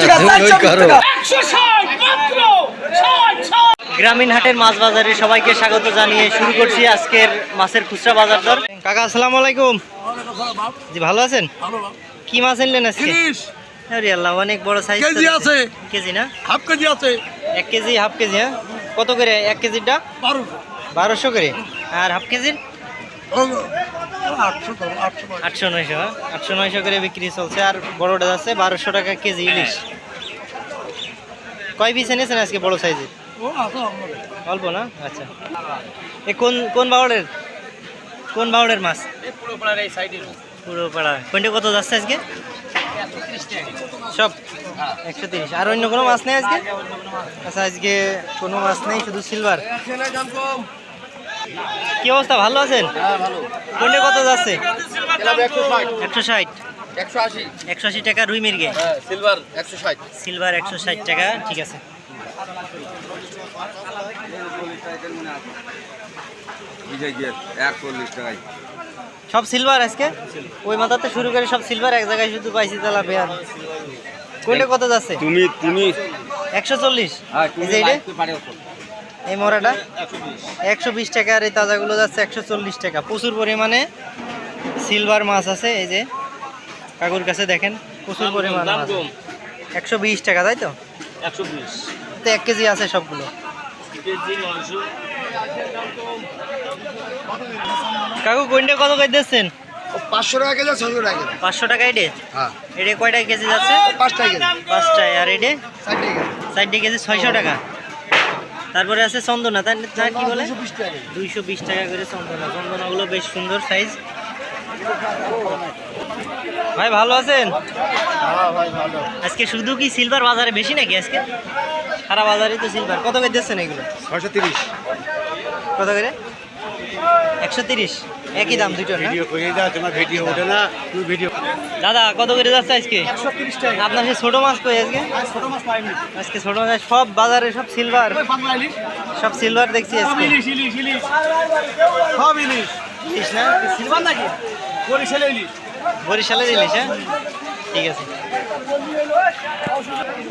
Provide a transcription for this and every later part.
টাকা চারশো গ্রামীণ হাটের মাছ বাজারে সবাইকে স্বাগত জানিয়ে শুরু করছি আজকের মাছের খুচরা বাজার দর। কাকা আসসালামু আলাইকুম। জি ভালো আছেন? কি মাছ আনলেন আজকে? আরে আল্লাহ অনেক বড় সাইজ কেজি আছে। কেজি না? হাফ কেজি আছে। এক কেজি হাফ কেজি হ্যাঁ? কত করে? এক কেজিটা বারো বারোশো করে। আর হাফ কেজির? আটশো নয়শো হ্যাঁ? আটশো নয়শো করে বিক্রি চলছে আর বড়টা যাচ্ছে বারোশো টাকা কেজি ইলিশ। কয় পিস এনেছেন আজকে বড় সাইজের? ও অল্প। না? আচ্ছা। এ কোন কোন বাউলের? কোন বাউলের মাছ? পুরো পাড়া কোনটা কত যাচ্ছে আজকে? সব? একশো তিরিশ। আর অন্য কোনো মাছ নেই আজকে? আচ্ছা আজকে কোনো মাছ নেই শুধু সিলভার কি অবস্থা? ভালো আছেন? কোনটা কত যাচ্ছে? একশো ষাট। একশো আশি। টাকা রুই মির্গে? হ্যাঁ সিলভার একশো ষাট। সিলভার একশো ষাট টাকা ঠিক আছে। সব সিলভার আজকে? ওই মাথাতে শুরু করে সব সিলভার এক জায়গায় শুধু পাইছি তালা বেয়ার কোনটা কত যাচ্ছে? তুমি তুমি। একশো চল্লিশ? হ্যাঁ এই মরাটা একশো বিশ টাকা আর এই তাজাগুলো যাচ্ছে একশো চল্লিশ টাকা। প্রচুর পরিমাণে সিলভার মাছ আছে এই যে কাকুর কাছে দেখেন প্রচুর পরিমাণে মাছ একশো বিশ টাকা তাই তো? একশো বিশ। তো এক কেজি আছে সবগুলো। কাকু কোনটা কত করে দিচ্ছেন? পাঁচশো টাকা কেজি ছশো টাকা পাঁচশো টাকা এডে? হ্যাঁ। এডে কয়টা কেজি যাচ্ছে? কেজি। পাঁচটায় আর এডে? ষাট টাকা চারটে কেজি ছয়শো টাকা। তারপরে আছে চন্দনা তাই তার কি বলে? দুইশো বিশ টাকা। করে চন্দনা। চন্দনাগুলো বেশ সুন্দর সাইজ ভাই ভালো আছেন? হ্যাঁ আজকে শুধু কি সিলভার বাজারে বেশি নাকি আজকে? সারা বাজারে তো সিলভার কত করে দিচ্ছেন এগুলো? ছয়শো তিরিশ। কত করে? একশো তিরিশ। একই দাম দুটো না? করে দাও তোমার ভিডিও ওঠে না তুমি ভিডিও দাদা কত করে যাচ্ছে আজকে? আপনার সেই ছোটো মাছ কই আজকে? ছোটো মাছ পাইনি। আজকে ছোটো মাছ সব বাজারে সব সিলভার সব সিলভার দেখছি আজকে। ইলিশ ইলিশ ইলিশ। সব ইলিশ। ইলিশ না? সিলভার নাকি? বরিশালে ইলিশ। বরিশালের ইলিশ হ্যাঁ? ঠিক আছে।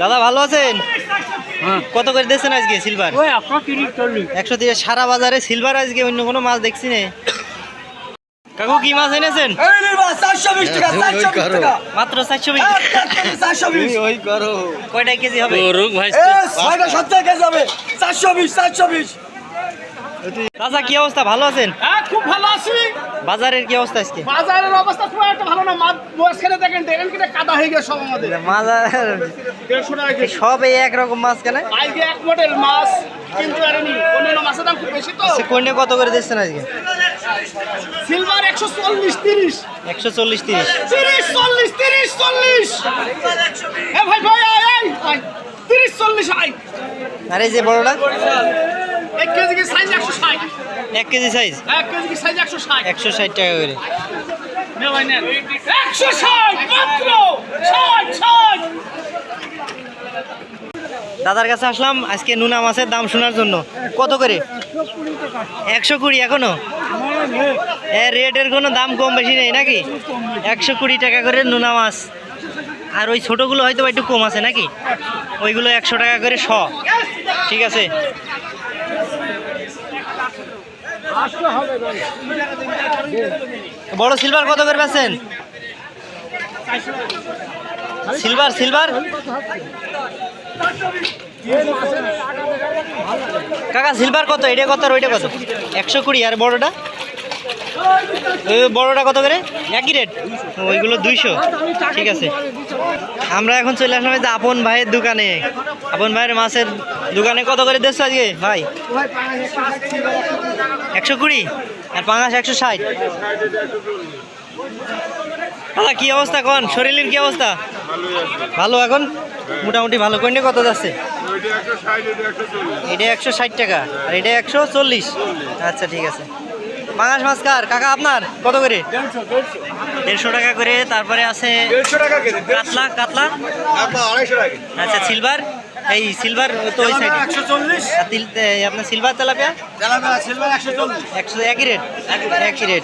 দাদা ভালো আছেন? কত করে দিয়েছেন আজকে সিলভার একশো তিরিশ একশো দিয়ে সারা বাজারে সিলভার আজকে অন্য কোনো মাছ দেখছি না। কাকু কি মাছ এনেছেন? চারশো চারশো বিশ টাকা। মাত্র চারশো বিশ চারশো বিশ ওই করো। কয়টা কেজি হবে? ছয়টা সপ্তাহে কেজি হবে। চারশো বিশ চারশো বিশ। কি অবস্থা? ভালো আছেন? হ্যাঁ খুব ভালো আছি। বাজারের কি অবস্থা আজকে? বাজারের অবস্থা খুব একটা ভালো না। মাছ বয়সখানে দেখেন দেখেন কিনা কাদা হয়ে গেছে সব আমাদের। বাজার দেড়শো টাকা কেজি। সব এই একরকম মাছ কেন? আজকে এক মডেল মাছ কিনতে পারিনি। অন্যান্য মাছের দাম খুব বেশি তো। কোনটা কত করে দিচ্ছেন আজকে? সিলভার একশো চল্লিশ তিরিশ। একশো চল্লিশ তিরিশ। তিরিশ চল্লিশ তিরিশ চল্লিশ। এ ভাই ভাই আয় আয় তিরিশ চল্লিশ আয়। আর যে বড়টা? এক কেজি কি সাইজ একশো ষাট? এক কেজি সাইজ এক কেজি কি সাইজ একশো ষাট? একশো ষাট টাকা করে। একশো ষাট মাত্র ষাট ষাট। দাদার কাছে আসলাম আজকে নুনা মাছের দাম শোনার জন্য। কত করে? একশো কুড়ি এখনও? রেটের কোনো দাম কম বেশি নেই নাকি? একশো কুড়ি টাকা করে নুনা মাছ। আর ওই ছোটোগুলো হয়তো একটু কম আছে নাকি? ওইগুলো একশো টাকা করে শ। ঠিক আছে? বড় সিলভার কত করে পাচ্ছেন সিলভার সিলভার? কাকা, সিলভার কত? এটা কত আর ওইটা কত? একশো কুড়ি। আর বড়টা? বড়টা কত করে? একই রেট ওইগুলো দুইশো। ঠিক আছে। আমরা এখন চলে আসলাম যে আপন ভাইয়ের দোকানে। আপন ভাইয়ের মাছের দোকানে। কত করে দিচ্ছ আজকে? ভাই একশো কুড়ি? আর পাঙাশ একশো ষাট? দাদা কি অবস্থা কন? শরীরের কি অবস্থা? ভালো এখন? মোটামুটি ভালো। কোনটা কত যাচ্ছে? এটা একশো ষাট টাকা। আর এটা একশো চল্লিশ। আচ্ছা ঠিক আছে। পাঙাশ মাছ কার? কাকা আপনার? কত করে? দেড়শো টাকা করে। তারপরে আছে কাতলা কাতলা? আচ্ছা সিলভার এই সিলভার তো ওই সাইড একশো চল্লিশ। আপনার সিলভার তেলাপিয়া? তেলাপিয়া সিলভার একশো চল্লিশ। একশো একই রেট একই রেট